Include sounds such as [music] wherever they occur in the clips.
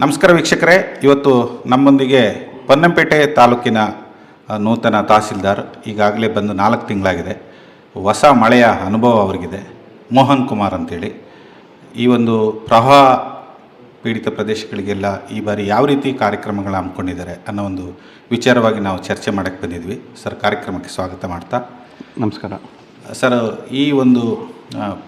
ನಮಸ್ಕಾರ ವೀಕ್ಷಕರೇ. ಇವತ್ತು ನಮ್ಮೊಂದಿಗೆ ಪೊನ್ನಂಪೇಟೆ ತಾಲೂಕಿನ ನೂತನ ತಹಸೀಲ್ದಾರ್ ಈಗಾಗಲೇ ಬಂದು ನಾಲ್ಕು ತಿಂಗಳಾಗಿದೆ. ಹೊಸ ಮಳೆಯ ಅನುಭವ ಅವರಿಗಿದೆ. ಮೋಹನ್ ಕುಮಾರ್ ಅಂತೇಳಿ. ಈ ಒಂದು ಪ್ರವಾಹ ಪೀಡಿತ ಪ್ರದೇಶಗಳಿಗೆಲ್ಲ ಈ ಬಾರಿ ಯಾವ ರೀತಿ ಕಾರ್ಯಕ್ರಮಗಳು ಹಮ್ಮಿಕೊಂಡಿದ್ದಾರೆ ಅನ್ನೋ ಒಂದು ವಿಚಾರವಾಗಿ ನಾವು ಚರ್ಚೆ ಮಾಡೋಕ್ಕೆ ಬಂದಿದ್ವಿ. ಸರ್ ಕಾರ್ಯಕ್ರಮಕ್ಕೆ ಸ್ವಾಗತ ಮಾಡ್ತಾ. ನಮಸ್ಕಾರ. ಸರ್ ಈ ಒಂದು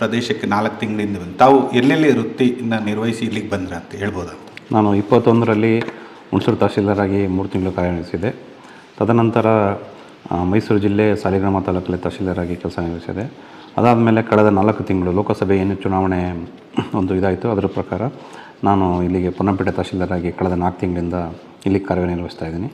ಪ್ರದೇಶಕ್ಕೆ ನಾಲ್ಕು ತಿಂಗಳಿಂದ ಬಂದು ತಾವು ಎಲ್ಲೆಲ್ಲಿ ವೃತ್ತಿಯನ್ನು ನಿರ್ವಹಿಸಿ ಇಲ್ಲಿಗೆ ಬಂದ್ರ ಅಂತ ಹೇಳ್ಬೋದಾ? ನಾನು ಇಪ್ಪತ್ತೊಂದರಲ್ಲಿ ಹುಣಸೂರು ತಹಸೀಲ್ದಾರಾಗಿ ಮೂರು ತಿಂಗಳು ಕಾರ್ಯನಿರ್ವಹಿಸಿದೆ ತದನಂತರ ಮೈಸೂರು ಜಿಲ್ಲೆ ಸಾಲಿಗ್ರಾಮ ತಾಲೂಕಲ್ಲಿ ತಹಸೀಲ್ದಾರಾಗಿ ಕೆಲಸ ನಿರ್ವಹಿಸಿದೆ. ಅದಾದಮೇಲೆ ಕಳೆದ ನಾಲ್ಕು ತಿಂಗಳು ಲೋಕಸಭೆ ಏನು ಚುನಾವಣೆ ಒಂದು ಇದಾಯಿತು, ಅದರ ಪ್ರಕಾರ ನಾನು ಇಲ್ಲಿಗೆ ಪೊನ್ನಂಪೇಟೆ ತಹಸೀಲ್ದಾರಾಗಿ ಕಳೆದ ನಾಲ್ಕು ತಿಂಗಳಿಂದ ಇಲ್ಲಿ ಕಾರ್ಯನಿರ್ವಹಿಸ್ತಾ ಇದ್ದೀನಿ.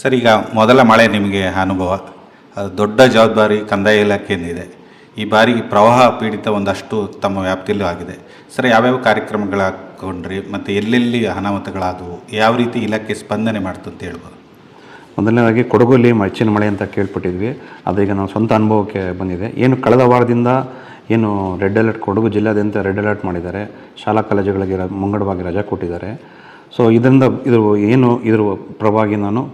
ಸರ್, ಈಗ ಮೊದಲ ಮಳೆ ನಿಮಗೆ ಅನುಭವ. ದೊಡ್ಡ ಜವಾಬ್ದಾರಿ ಕಂದಾಯ ಇಲಾಖೆಯಿಂದಿದೆ ಈ ಬಾರಿ ಪ್ರವಾಹ ಪೀಡಿತ ಒಂದಷ್ಟು ತಮ್ಮ ವ್ಯಾಪ್ತಿಯಲ್ಲೂ ಆಗಿದೆ. ಸರ್, ಯಾವ್ಯಾವ ಕಾರ್ಯಕ್ರಮಗಳು ಹಾಕ್ಕೊಂಡ್ರಿ ಮತ್ತು ಎಲ್ಲೆಲ್ಲಿ ಅನಾಹುತಗಳಾದವು, ಯಾವ ರೀತಿ ಇಲಾಖೆ ಸ್ಪಂದನೆ ಮಾಡ್ತು ಅಂತ ಹೇಳ್ಬೋದು? ಮೊದಲನೇದಾಗಿ ಕೊಡಗುಲಿ ಹೆಚ್ಚಿನ ಮಳೆ ಅಂತ ಕೇಳ್ಪಟ್ಟಿದ್ವಿ. ಅದೀಗ ನಾವು ಸ್ವಂತ ಅನುಭವಕ್ಕೆ ಬಂದಿದೆ. ಏನು ಕಳೆದ ವಾರದಿಂದ ಏನು ರೆಡ್ ಅಲರ್ಟ್, ಕೊಡಗು ಜಿಲ್ಲಾದ್ಯಂತ ರೆಡ್ ಅಲರ್ಟ್ ಮಾಡಿದ್ದಾರೆ. ಶಾಲಾ ಕಾಲೇಜುಗಳಿಗೆ ಮುಂಗಡವಾಗಿ ರಜಾ ಕೊಟ್ಟಿದ್ದಾರೆ. ಸೊ, ಇದರಿಂದ ಇದು ಏನು, ಇದ್ರ ಪ್ರವಾಗಿ ನಾನು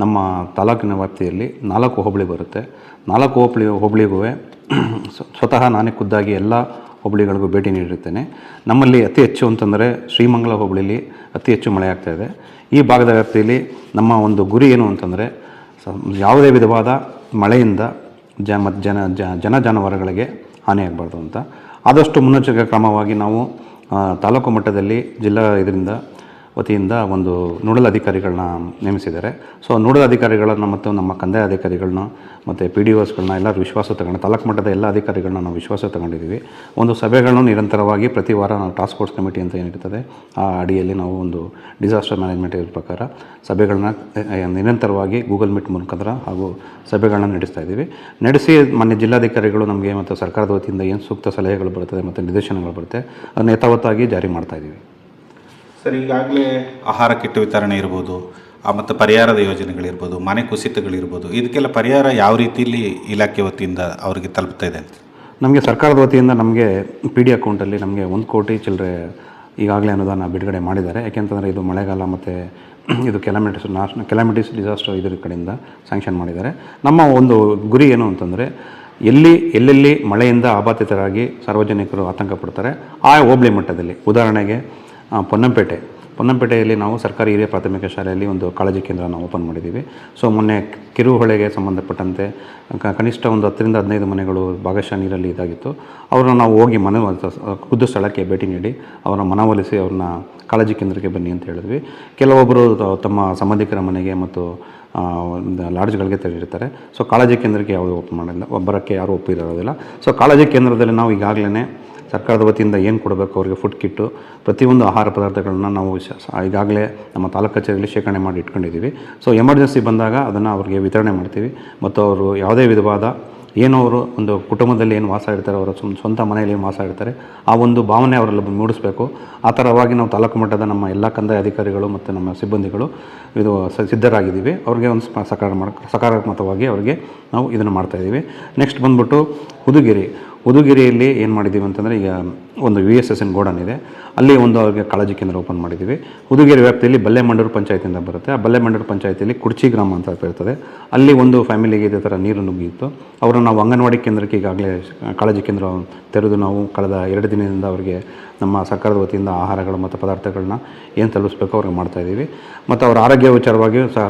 ನಮ್ಮ ತಾಲೂಕಿನ ವ್ಯಾಪ್ತಿಯಲ್ಲಿ ನಾಲ್ಕು ಹೋಬಳಿ ಬರುತ್ತೆ. ನಾಲ್ಕು ಹೋಬಳಿ ಹೋಬಳಿಗೂ [clears throat] ಸ್ವ- ಸ್ವತಃ ನಾನೇ ಖುದ್ದಾಗಿ ಎಲ್ಲ ಹೋಬಳಿಗಳಿಗೂ ಭೇಟಿ ನೀಡಿರುತ್ತೇನೆ. ನಮ್ಮಲ್ಲಿ ಅತಿ ಹೆಚ್ಚು ಅಂತಂದರೆ ಶ್ರೀಮಂಗಲ ಹೋಬಳಿಲಿ ಅತಿ ಹೆಚ್ಚು ಮಳೆ ಆಗ್ತಾ ಇದೆ. ಈ ಭಾಗದ ವ್ಯಾಪ್ತಿಯಲ್ಲಿ ನಮ್ಮ ಒಂದು ಗುರಿ ಏನು ಅಂತಂದರೆ ಯಾವುದೇ ವಿಧವಾದ ಮಳೆಯಿಂದ ಜ ಮತ್ತು ಜನ ಜನ ಜಾನುವಾರುಗಳಿಗೆ ಹಾನಿಯಾಗಬಾರ್ದು ಅಂತ. ಆದಷ್ಟು ಮುನ್ನೆಚ್ಚರಿಕೆ ಕ್ರಮವಾಗಿ ನಾವು ತಾಲೂಕು ಮಟ್ಟದಲ್ಲಿ ಜಿಲ್ಲಾ ಇದರಿಂದ ವತಿಯಿಂದ ಒಂದು ನೋಡಲ್ ಅಧಿಕಾರಿಗಳನ್ನ ನೇಮಿಸಿದ್ದಾರೆ. ಸೊ ನೋಡಲ್ ಅಧಿಕಾರಿಗಳನ್ನು ಮತ್ತು ನಮ್ಮ ಕಂದಾಯ ಅಧಿಕಾರಿಗಳನ್ನ ಮತ್ತು ಪಿ ಡಿ ಒಸ್ಗಳನ್ನ ಎಲ್ಲರೂ ವಿಶ್ವಾಸ ತಗೊಂಡು, ತಾಲೂಕು ಮಟ್ಟದ ಎಲ್ಲ ಅಧಿಕಾರಿಗಳನ್ನ ನಾವು ವಿಶ್ವಾಸ ತಗೊಂಡಿದ್ದೀವಿ. ಒಂದು ಸಭೆಗಳನ್ನು ನಿರಂತರವಾಗಿ ಪ್ರತಿ ವಾರ ನಾವು ಟಾಸ್ಕ್ ಫೋರ್ಸ್ ಕಮಿಟಿ ಅಂತ ಏನಿರ್ತದೆ, ಆ ಅಡಿಯಲ್ಲಿ ನಾವು ಒಂದು ಡಿಸಾಸ್ಟರ್ ಮ್ಯಾನೇಜ್ಮೆಂಟ್ ಇದ್ರ ಪ್ರಕಾರ ಸಭೆಗಳನ್ನ ನಿರಂತರವಾಗಿ ಗೂಗಲ್ ಮೀಟ್ ಮುಖಾಂತರ ಹಾಗೂ ಸಭೆಗಳನ್ನ ನಡೆಸ್ತಾ ಇದ್ದೀವಿ. ನಡೆಸಿ ಮಾನ್ಯ ಜಿಲ್ಲಾಧಿಕಾರಿಗಳು ನಮಗೆ ಮತ್ತು ಸರ್ಕಾರದ ವತಿಯಿಂದ ಏನು ಸೂಕ್ತ ಸಲಹೆಗಳು ಬರ್ತದೆ ಮತ್ತು ನಿರ್ದೇಶನಗಳು ಬರುತ್ತೆ, ಅದನ್ನು ಯಥಾವತ್ತಾಗಿ ಜಾರಿ ಮಾಡ್ತಾ ಇದ್ದೀವಿ. ಸರ್, ಈಗಾಗಲೇ ಆಹಾರ ಕಿಟ್ ವಿತರಣೆ ಇರ್ಬೋದು ಮತ್ತು ಪರಿಹಾರದ ಯೋಜನೆಗಳಿರ್ಬೋದು, ಮನೆ ಕುಸಿತಗಳಿರ್ಬೋದು, ಇದಕ್ಕೆಲ್ಲ ಪರಿಹಾರ ಯಾವ ರೀತಿಯಲ್ಲಿ ಇಲಾಖೆ ವತಿಯಿಂದ ಅವರಿಗೆ ತಲುಪ್ತಾ ಇದೆ ಅಂತ? ನಮಗೆ ಸರ್ಕಾರದ ವತಿಯಿಂದ ನಮಗೆ ಪಿ ಡಿ ಅಕೌಂಟಲ್ಲಿ ನಮಗೆ ಒಂದು ಕೋಟಿ ಚಿಲ್ಲರೆ ಈಗಾಗಲೇ ಅನುದಾನ ಬಿಡುಗಡೆ ಮಾಡಿದ್ದಾರೆ. ಯಾಕೆಂತಂದರೆ ಇದು ಮಳೆಗಾಲ ಮತ್ತು [clears throat] ಇದು ಕೆಲಾಮಿಟೀಸ್ ನಾಶ್ ಕೆಲಾಮಿಟೀಸ್ ಡಿಸಾಸ್ಟರ್ ಇದ್ರ ಕಡೆಯಿಂದ ಸ್ಯಾಂಕ್ಷನ್ ಮಾಡಿದ್ದಾರೆ. ನಮ್ಮ ಒಂದು ಗುರಿ ಏನು ಅಂತಂದರೆ, ಎಲ್ಲಿ, ಎಲ್ಲೆಲ್ಲಿ ಮಳೆಯಿಂದ ಆಬಾಧಿತರಾಗಿ ಸಾರ್ವಜನಿಕರು ಆತಂಕ ಪಡ್ತಾರೆ, ಆ ಹೋಬಳಿ ಮಟ್ಟದಲ್ಲಿ. ಉದಾಹರಣೆಗೆ ಪೊನ್ನಂಪೇಟೆ. ಪೊನ್ನಂಪೇಟೆಯಲ್ಲಿ ನಾವು ಸರ್ಕಾರಿ ಹಿರಿಯ ಪ್ರಾಥಮಿಕ ಶಾಲೆಯಲ್ಲಿ ಒಂದು ಕಾಳಜಿ ಕೇಂದ್ರನ ಓಪನ್ ಮಾಡಿದ್ದೀವಿ. ಸೊ ಮೊನ್ನೆ ಕಿರುಹೊಳೆಗೆ ಸಂಬಂಧಪಟ್ಟಂತೆ ಕನಿಷ್ಠ ಒಂದು ಹತ್ತರಿಂದ ಹದಿನೈದು ಮನೆಗಳು ಭಾಗಶಃ ನೀರಲ್ಲಿ ಇದಾಗಿತ್ತು. ಅವ್ರನ್ನ ನಾವು ಹೋಗಿ ಮನೆ ಖುದ್ದು ಸ್ಥಳಕ್ಕೆ ಭೇಟಿ ನೀಡಿ ಅವರ ಮನವೊಲಿಸಿ ಅವ್ರನ್ನ ಕಾಳಜಿ ಕೇಂದ್ರಕ್ಕೆ ಬನ್ನಿ ಅಂತ ಹೇಳಿದ್ವಿ. ಕೆಲವೊಬ್ಬರು ತಮ್ಮ ಸಂಬಂಧಿಕರ ಮನೆಗೆ ಮತ್ತು ಲಾಡ್ಜ್ಗಳಿಗೆ ತೆರಳಿರ್ತಾರೆ. ಸೊ ಕಾಳಜಿ ಕೇಂದ್ರಕ್ಕೆ ಯಾವುದು ಓಪನ್ ಮಾಡಿಲ್ಲ. ಒಬ್ಬರಕ್ಕೆ ಯಾರೂ ಒಪ್ಪಿರೋದಿಲ್ಲ. ಸೊ ಕಾಳಜಿ ಕೇಂದ್ರದಲ್ಲಿ ನಾವು ಈಗಾಗಲೇ ಸರ್ಕಾರದ ವತಿಯಿಂದ ಏನು ಕೊಡಬೇಕು ಅವರಿಗೆ ಫುಡ್ ಕಿಟ್ಟು ಪ್ರತಿಯೊಂದು ಆಹಾರ ಪದಾರ್ಥಗಳನ್ನು ನಾವು ಈಗಾಗಲೇ ನಮ್ಮ ತಾಲೂಕು ಕಚೇರಿಯಲ್ಲಿ ಶೇಖರಣೆ ಮಾಡಿ ಇಟ್ಕೊಂಡಿದ್ದೀವಿ. ಸೊ ಎಮರ್ಜೆನ್ಸಿ ಬಂದಾಗ ಅದನ್ನು ಅವರಿಗೆ ವಿತರಣೆ ಮಾಡ್ತೀವಿ. ಮತ್ತು ಅವರು ಯಾವುದೇ ವಿಧವಾದ ಏನು ಅವರು ಒಂದು ಕುಟುಂಬದಲ್ಲಿ ಏನು ವಾಸ ಇರ್ತಾರೆ, ಅವರ ಸ್ವಂತ ಮನೆಯಲ್ಲಿ ಏನು ವಾಸ ಇರ್ತಾರೆ, ಆ ಒಂದು ಭಾವನೆ ಅವರಲ್ಲಿ ಮೂಡಿಸಬೇಕು. ಆ ಥರವಾಗಿ ನಾವು ತಾಲೂಕು ಮಟ್ಟದ ನಮ್ಮ ಎಲ್ಲ ಕಂದಾಯ ಅಧಿಕಾರಿಗಳು ಮತ್ತು ನಮ್ಮ ಸಿಬ್ಬಂದಿಗಳು ಇದು ಸಿದ್ಧರಾಗಿದ್ದೀವಿ. ಅವ್ರಿಗೆ ಒಂದು ಸಕಾರ ಸಕಾರಾತ್ಮಕವಾಗಿ ಅವರಿಗೆ ನಾವು ಇದನ್ನು ಮಾಡ್ತಾಯಿದ್ದೀವಿ ನೆಕ್ಸ್ಟ್ ಬಂದ್ಬಿಟ್ಟು ಹುದುಗಿರಿ. ಉದುಗಿರಿಯಲ್ಲಿ ಏನು ಮಾಡಿದ್ದೀವಿ ಅಂತಂದರೆ ಈಗ ಒಂದು U S S N godown ಇದೆ. ಅಲ್ಲಿ ಒಂದು ಅವ್ರಿಗೆ ಕಾಳಜಿ ಕೇಂದ್ರ ಓಪನ್ ಮಾಡಿದ್ದೀವಿ ಉದುಗಿರಿ ವ್ಯಾಪ್ತಿಯಲ್ಲಿ ಬಲ್ಲೆಮಂಡೂರು ಪಂಚಾಯತಿಯಿಂದ ಬರುತ್ತೆ. ಆ ಬಲ್ಲೆಮಂಡೂರು ಪಂಚಾಯತಿಯಲ್ಲಿ ಕುರ್ಚಿ ಗ್ರಾಮ ಅಂತ ಇರ್ತದೆ. ಅಲ್ಲಿ ಒಂದು ಫ್ಯಾಮಿಲಿಗೆ ಇದೇ ಥರ ನೀರು ನುಗ್ಗಿತ್ತು. ಅವರನ್ನು ನಾವು ಅಂಗನವಾಡಿ ಕೇಂದ್ರಕ್ಕೆ ಈಗಾಗಲೇ ಕಾಳಜಿ ಕೇಂದ್ರ ತೆರೆದು ನಾವು ಕಳೆದ ಎರಡು ದಿನದಿಂದ ಅವರಿಗೆ ನಮ್ಮ ಸರ್ಕಾರದ ವತಿಯಿಂದ ಆಹಾರಗಳು ಮತ್ತು ಪದಾರ್ಥಗಳನ್ನ ಏನು ತಲುಪಿಸ್ಬೇಕು ಅವ್ರಿಗೆ ಮಾಡ್ತಾಯಿದ್ದೀವಿ ಮತ್ತು ಅವರ ಆರೋಗ್ಯ ವಿಚಾರವಾಗಿಯೂ ಸಹ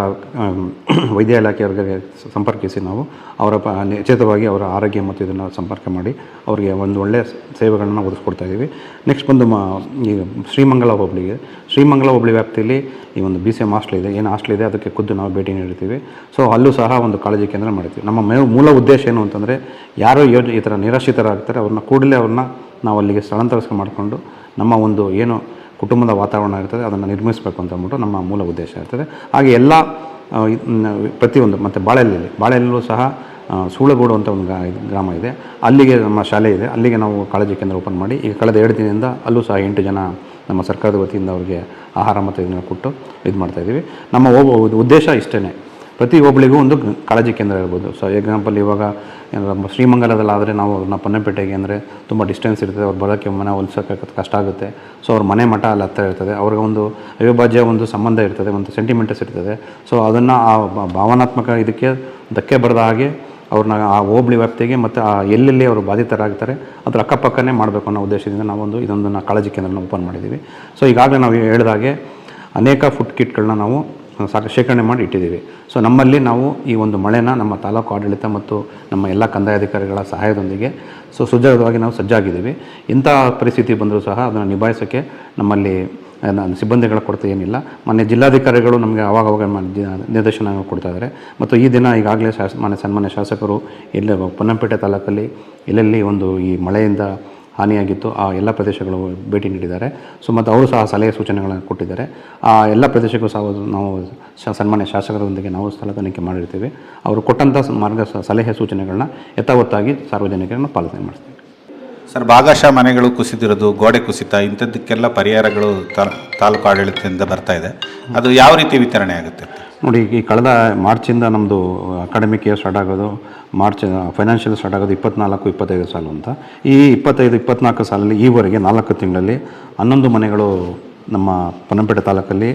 [clears throat] ವೈದ್ಯ ಇಲಾಖೆಯವ್ರಿಗೆ ಸಂಪರ್ಕಿಸಿ ನಾವು ಅವರ ಪ, ನಿಶ್ಚಿತವಾಗಿ ಅವರ ಆರೋಗ್ಯ ಮತ್ತು ಇದನ್ನು ಸಂಪರ್ಕ ಮಾಡಿ ಅವರಿಗೆ ಒಂದು ಒಳ್ಳೆಯ ಸೇವೆಗಳನ್ನು ಒದಗಿಸ್ಕೊಡ್ತಾ ಇದ್ದೀವಿ. ನೆಕ್ಸ್ಟ್ ಬಂದು ಮಾ, ಈ ಶ್ರೀಮಂಗಲ ಹೋಬಳಿಗೆ. ಶ್ರೀಮಂಗಲ ಹೋಬಳಿ ವ್ಯಾಪ್ತಿಯಲ್ಲಿ ಈ ಒಂದು ಬಿ ಸಿ ಎಂ ಹಾಸ್ಟೆಲ್ ಇದೆ. ಏನು ಹಾಸ್ಟೆಲ್ ಇದೆ? ಅದಕ್ಕೆ ಖುದ್ದು ನಾವು ಭೇಟಿ ನೀಡ್ತೀವಿ ಸೊ ಅಲ್ಲೂ ಸಹ ಒಂದು ಕಾಳಜಿ ಕೇಂದ್ರ ಮಾಡ್ತೀವಿ. ನಮ್ಮ ಮೂಲ ಉದ್ದೇಶ ಏನು ಅಂತಂದರೆ, ಯಾರೋ ಯೋಜನೆ ಈ ಥರ ನಿರಾಶ್ರಿತರಾಗ್ತಾರೆ, ಅವ್ರನ್ನ ಕೂಡಲೇ ಅವ್ರನ್ನ ನಾವು ಅಲ್ಲಿಗೆ ಸ್ಥಳಾಂತರಿಸ್ಕೊಂಡು ಮಾಡಿಕೊಂಡು ನಮ್ಮ ಒಂದು ಏನು ಕುಟುಂಬದ ವಾತಾವರಣ ಇರ್ತದೆ, ಅದನ್ನು ನಿರ್ಮಿಸಬೇಕು ಅಂತ ಅಂದ್ಬಿಟ್ಟು ನಮ್ಮ ಮೂಲ ಉದ್ದೇಶ ಇರ್ತದೆ. ಹಾಗೆ ಎಲ್ಲ ಪ್ರತಿಯೊಂದು, ಮತ್ತು ಬಾಳೆಹಳ್ಳಿಯಲ್ಲಿ ಬಾಳೆಹಳ್ಳಲ್ಲೂ ಸಹ ಸೂಳಗೋಡು ಅಂತ ಒಂದು ಗ್ರಾಮ ಇದೆ. ಅಲ್ಲಿಗೆ ನಮ್ಮ ಶಾಲೆ ಇದೆ. ಅಲ್ಲಿಗೆ ನಾವು ಕಾಳಜಿ ಕೇಂದ್ರ ಓಪನ್ ಮಾಡಿ, ಈಗ ಕಳೆದ ಎರಡು ದಿನದಿಂದ ಅಲ್ಲೂ ಸಹ ಎಂಟು ಜನ ನಮ್ಮ ಸರ್ಕಾರದ ವತಿಯಿಂದ ಅವರಿಗೆ ಆಹಾರ ಮತ್ತು ಇದನ್ನು ಕೊಟ್ಟು ಇದು ಮಾಡ್ತಾಯಿದ್ದೀವಿ ನಮ್ಮ ಉದ್ದೇಶ ಇಷ್ಟೇ ಪ್ರತಿ ಒಬ್ಬಳಿಗೂ ಒಂದು ಕಾಳಜಿ ಕೇಂದ್ರ ಇರ್ಬೋದು. ಸೊ ಎಕ್ಸಾಂಪಲ್ ಇವಾಗ ಏನಾದ್ರು ಶ್ರೀಮಂಗಲದಲ್ಲಾದರೆ ನಾವು ಅವ್ರನ್ನ ಪೊನ್ನಪೇಟೆಗೆ ಅಂದರೆ ತುಂಬ ಡಿಸ್ಟೆನ್ಸ್ ಇರ್ತದೆ. ಅವ್ರು ಬರೋಕ್ಕೆ ಮನೆ ಹೊಲಿಸೋಕೆ ಕಷ್ಟ ಆಗುತ್ತೆ. ಸೊ ಅವ್ರ ಮನೆ ಮಠ ಅಲ್ಲಿ ಹತ್ತಿರ ಇರ್ತದೆ. ಅವ್ರಿಗೆ ಒಂದು ಅವಿಭಾಜ್ಯ ಒಂದು ಸಂಬಂಧ ಇರ್ತದೆ, ಒಂದು ಸೆಂಟಿಮೆಂಟಸ್ ಇರ್ತದೆ. ಸೊ ಅದನ್ನು ಆ ಭಾವನಾತ್ಮಕ ಇದಕ್ಕೆ ಧಕ್ಕೆ ಬರದ ಹಾಗೆ ಅವ್ರನ್ನ ಆ ಹೋಬಳಿ ವ್ಯಾಪ್ತಿಗೆ ಮತ್ತು ಆ ಎಲ್ಲೆಲ್ಲಿ ಅವರು ಬಾಧಿತರಾಗ್ತಾರೆ, ಅದರ ಅಕ್ಕಪಕ್ಕನೇ ಮಾಡಬೇಕು ಅನ್ನೋ ಉದ್ದೇಶದಿಂದ ನಾವೊಂದು ಇದೊಂದನ್ನು ಕಾಳಜಿ ಕೇಂದ್ರನ ಓಪನ್ ಮಾಡಿದ್ದೀವಿ. ಸೊ ಈಗಾಗಲೇ ನಾವು ಹೇಳಿದಾಗೆ ಅನೇಕ ಫುಡ್ ಕಿಟ್ಗಳನ್ನ ನಾವು ಸಾಕು, ಶೇಖರಣೆ ಮಾಡಿ ಇಟ್ಟಿದ್ದೀವಿ. ಸೊ ನಮ್ಮಲ್ಲಿ ನಾವು ಈ ಒಂದು ಮಳೆನ ನಮ್ಮ ತಾಲೂಕು ಆಡಳಿತ ಮತ್ತು ನಮ್ಮ ಎಲ್ಲ ಕಂದಾಯಾಧಿಕಾರಿಗಳ ಸಹಾಯದೊಂದಿಗೆ, ಸೊ ಸುಜಾಗವಾಗಿ ನಾವು ಸಜ್ಜಾಗಿದ್ದೀವಿ. ಇಂಥ ಪರಿಸ್ಥಿತಿ ಬಂದರೂ ಸಹ ಅದನ್ನು ನಿಭಾಯಿಸೋಕ್ಕೆ ನಮ್ಮಲ್ಲಿ ಸಿಬ್ಬಂದಿಗಳ ಕೊರತೆ ಏನಿಲ್ಲ. ಮೊನ್ನೆ ಜಿಲ್ಲಾಧಿಕಾರಿಗಳು ನಮಗೆ ಆವಾಗವಾಗ ನಿರ್ದೇಶನ ಕೊಡ್ತಾ ಇದ್ದಾರೆ. ಮತ್ತು ಈ ದಿನ ಈಗಾಗಲೇ ಶಾಸ, ಮಾನ್ಯ ಸನ್ಮಾನ್ಯ ಶಾಸಕರು ಎಲ್ಲ ಪೊನ್ನಂಪೇಟೆ ತಾಲೂಕಲ್ಲಿ, ಎಲ್ಲೆಲ್ಲಿ ಒಂದು ಈ ಮಳೆಯಿಂದ ಹಾನಿಯಾಗಿತ್ತು. ಆ ಎಲ್ಲ ಪ್ರದೇಶಗಳು ಭೇಟಿ ನೀಡಿದ್ದಾರೆ. ಸೊ, ಮತ್ತು ಅವರು ಸಹ ಸಲಹೆ ಸೂಚನೆಗಳನ್ನು ಕೊಟ್ಟಿದ್ದಾರೆ. ಆ ಎಲ್ಲ ಪ್ರದೇಶಕ್ಕೂ ಸಹ ನಾವು ಸನ್ಮಾನ್ಯ ಶಾಸಕರೊಂದಿಗೆ ನಾವು ಸ್ಥಳ ತನಿಖೆ ಮಾಡಿರ್ತೀವಿ. ಅವರು ಕೊಟ್ಟಂಥ ಮಾರ್ಗ ಸಲಹೆ ಸೂಚನೆಗಳನ್ನ ಯಥಾವತ್ತಾಗಿ ಸಾರ್ವಜನಿಕರನ್ನು ಪಾಲನೆ ಮಾಡ್ತೀವಿ. ಸರ್, ಭಾಗಶಃ ಮನೆಗಳು ಕುಸಿದಿರೋದು, ಗೋಡೆ ಕುಸಿತ, ಇಂಥದ್ದಕ್ಕೆಲ್ಲ ಪರಿಹಾರಗಳು ತಾಲೂಕು ಆಡಳಿತದಿಂದ ಬರ್ತಾ ಇದೆ. ಅದು ಯಾವ ರೀತಿ ವಿತರಣೆ ಆಗುತ್ತೆ? ನೋಡಿ, ಈ ಕಳೆದ ಮಾರ್ಚಿಂದ ನಮ್ಮದು ಅಕಾಡೆಮಿಕ್ ಇಯರ್ ಸ್ಟಾರ್ಟ್ ಆಗೋದು, ಮಾರ್ಚ್ ಫೈನಾನ್ಷಿಯಲ್ ಸ್ಟಾರ್ಟ್ ಆಗೋದು ಇಪ್ಪತ್ನಾಲ್ಕು, ಇಪ್ಪತ್ತೈದು ಸಾಲು ಅಂತ. ಈ ಇಪ್ಪತ್ತೈದು, ಇಪ್ಪತ್ನಾಲ್ಕು ಸಾಲಲ್ಲಿ ಈವರೆಗೆ ನಾಲ್ಕು ತಿಂಗಳಲ್ಲಿ ಹನ್ನೊಂದು ಮನೆಗಳು ನಮ್ಮ ಪನ್ನಂಪೇಟೆ ತಾಲೂಕಲ್ಲಿ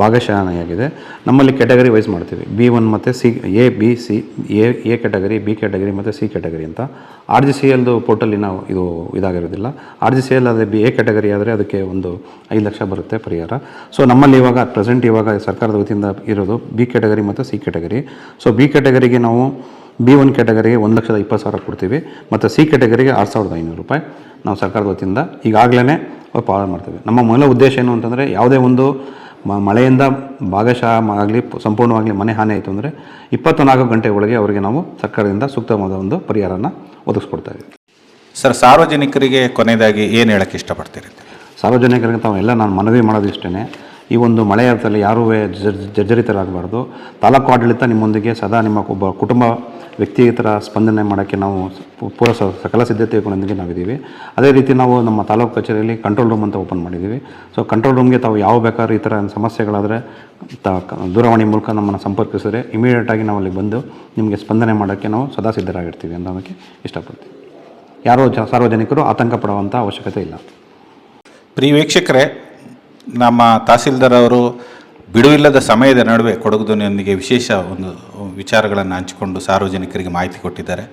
ಭಾಗಶಃ ಆಗಿದೆ ನಮ್ಮಲ್ಲಿ ಕ್ಯಾಟಗರಿ ವೈಸ್ ಮಾಡ್ತೀವಿ. ಬಿ ಒನ್ ಮತ್ತು C, A, B, C, A A category, B category ಮತ್ತು ಸಿ ಕ್ಯಾಟಗರಿ ಅಂತ. ಆರ್ ಜಿ ಸಿ ಎಲ್ದು ಪೋರ್ಟಲ್ಲಿ ನಾವು ಇದು ಇದಾಗಿರೋದಿಲ್ಲ. ಆರ್ ಜಿ ಸಿ ಎಲ್ ಆದರೆ ಬಿ ಎ ಕ್ಯಾಟಗರಿ ಆದರೆ ಅದಕ್ಕೆ ಒಂದು ಐದು ಲಕ್ಷ ಬರುತ್ತೆ ಪರಿಹಾರ. ಸೊ ನಮ್ಮಲ್ಲಿ ಇವಾಗ, ಪ್ರೆಸೆಂಟ್ ಇವಾಗ ಸರ್ಕಾರದ ವತಿಯಿಂದ ಇರೋದು ಬಿ ಕ್ಯಾಟಗರಿ ಮತ್ತು ಸಿ ಕ್ಯಾಟಗರಿ. ಸೊ ಬಿ ಕ್ಯಾಟಗರಿಗೆ ನಾವು ಬಿ ಒನ್ ಕ್ಯಾಟಗರಿಗೆ ಒಂದು ಲಕ್ಷದ ಇಪ್ಪತ್ತು ಸಾವಿರ ಕೊಡ್ತೀವಿ. ಮತ್ತು ಸಿ ಕ್ಯಾಟಗರಿಗೆ ಆರು ಸಾವಿರದ ಐನೂರು ರೂಪಾಯಿ ನಾವು ಸರ್ಕಾರದ ವತಿಯಿಂದ ಈಗಾಗಲೇ ಪಾಲನೆ ಮಾಡ್ತೀವಿ. ನಮ್ಮ ಮೂಲ ಉದ್ದೇಶ ಏನು ಅಂತಂದರೆ ಯಾವುದೇ ಒಂದು ಮಳೆಯಿಂದ ಭಾಗಶಃ ಆಗಲಿ ಸಂಪೂರ್ಣವಾಗಲಿ ಮನೆ ಹಾನಿ ಆಯಿತು ಅಂದರೆ ಇಪ್ಪತ್ತು ನಾಲ್ಕು ಗಂಟೆ ಒಳಗೆ ಅವರಿಗೆ ನಾವು ಸರ್ಕಾರದಿಂದ ಸೂಕ್ತವಾದ ಒಂದು ಪರಿಹಾರನ ಒದಗಿಸ್ಕೊಡ್ತಾ ಇದ್ದೀವಿ. ಸರ್ ಸಾರ್ವಜನಿಕರಿಗೆ ಕೊನೆಯದಾಗಿ ಏನು ಹೇಳಕ್ಕೆ ಇಷ್ಟಪಡ್ತೀರಿ? ಸಾರ್ವಜನಿಕರಿಗೆ ತಾವೆಲ್ಲ ನಾನು ಮನವಿ ಮಾಡೋದು ಇಷ್ಟೇ ಈ ಒಂದು ಮಳೆಯ ಅರ್ಥದಲ್ಲಿ ಯಾರೂ ಜರ್ ಜರ್ಜರಿತರಾಗಬಾರ್ದು. ತಾಲೂಕು ಆಡಳಿತ ನಿಮ್ಮೊಂದಿಗೆ ಸದಾ ನಿಮ್ಮ ಒಬ್ಬ ಕುಟುಂಬ ವ್ಯಕ್ತಿಗತರ ಸ್ಪಂದನೆ ಮಾಡೋಕ್ಕೆ ನಾವು ಪೂರ ಸಕಲ ಸಿದ್ಧತೆಗಳೊಂದಿಗೆ ನಾವಿದ್ದೀವಿ. ಅದೇ ರೀತಿ ನಾವು ನಮ್ಮ ತಾಲೂಕು ಕಚೇರಿಯಲ್ಲಿ ಕಂಟ್ರೋಲ್ ರೂಮ್ ಅಂತ ಓಪನ್ ಮಾಡಿದ್ದೀವಿ. ಸೊ ಕಂಟ್ರೋಲ್ ರೂಮ್ಗೆ ತಾವು ಯಾವ ಬೇಕಾದ್ರೂ ಈ ಥರ ಸಮಸ್ಯೆಗಳಾದರೆ ತ ದೂರವಾಣಿ ಮೂಲಕ ನಮ್ಮನ್ನು ಸಂಪರ್ಕಿಸಿದ್ರೆ ಇಮಿಡಿಯೇಟಾಗಿ ನಾವು ಅಲ್ಲಿ ಬಂದು ನಿಮಗೆ ಸ್ಪಂದನೆ ಮಾಡೋಕ್ಕೆ ನಾವು ಸದಾ ಸಿದ್ಧರಾಗಿರ್ತೀವಿ ಅನ್ನೋದಕ್ಕೆ ಇಷ್ಟಪಡ್ತೀವಿ. ಯಾರೋ ಜ, ಸಾರ್ವಜನಿಕರು ಆತಂಕ ಪಡುವಂಥ ಅವಶ್ಯಕತೆ ಇಲ್ಲ. ಪ್ರಿಯ ವೀಕ್ಷಕರೇ, ನಮ್ಮ ತಹಸೀಲ್ದಾರ್ ಅವರು ಬಿಡುವಿಲ್ಲದ ಸಮಯದ ನಡುವೆ ಕೊಡಗು ಧ್ವನಿಯೊಂದಿಗೆ ವಿಶೇಷ ಒಂದು ವಿಚಾರಗಳನ್ನು ಹಂಚಿಕೊಂಡು ಸಾರ್ವಜನಿಕರಿಗೆ ಮಾಹಿತಿ ಕೊಟ್ಟಿದ್ದಾರೆ.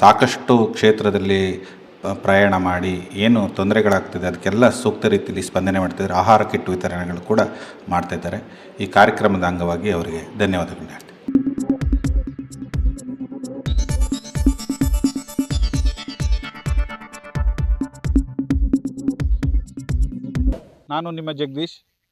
ಸಾಕಷ್ಟು ಕ್ಷೇತ್ರದಲ್ಲಿ ಪ್ರಯಾಣ ಮಾಡಿ ಏನು ತೊಂದರೆಗಳಾಗ್ತಿದೆ, ಅದಕ್ಕೆಲ್ಲ ಸೂಕ್ತ ರೀತಿಯಲ್ಲಿ ಸ್ಪಂದನೆ ಮಾಡ್ತಿದ್ದಾರೆ. ಆಹಾರ ಕಿಟ್ ವಿತರಣೆಗಳು ಕೂಡ ಮಾಡ್ತಾಯಿದ್ದಾರೆ ಈ ಕಾರ್ಯಕ್ರಮದ ಅಂಗವಾಗಿ ಅವರಿಗೆ ಧನ್ಯವಾದಗಳು ನಾನು ನಿಮ್ಮ ಜಗದೀಶ್.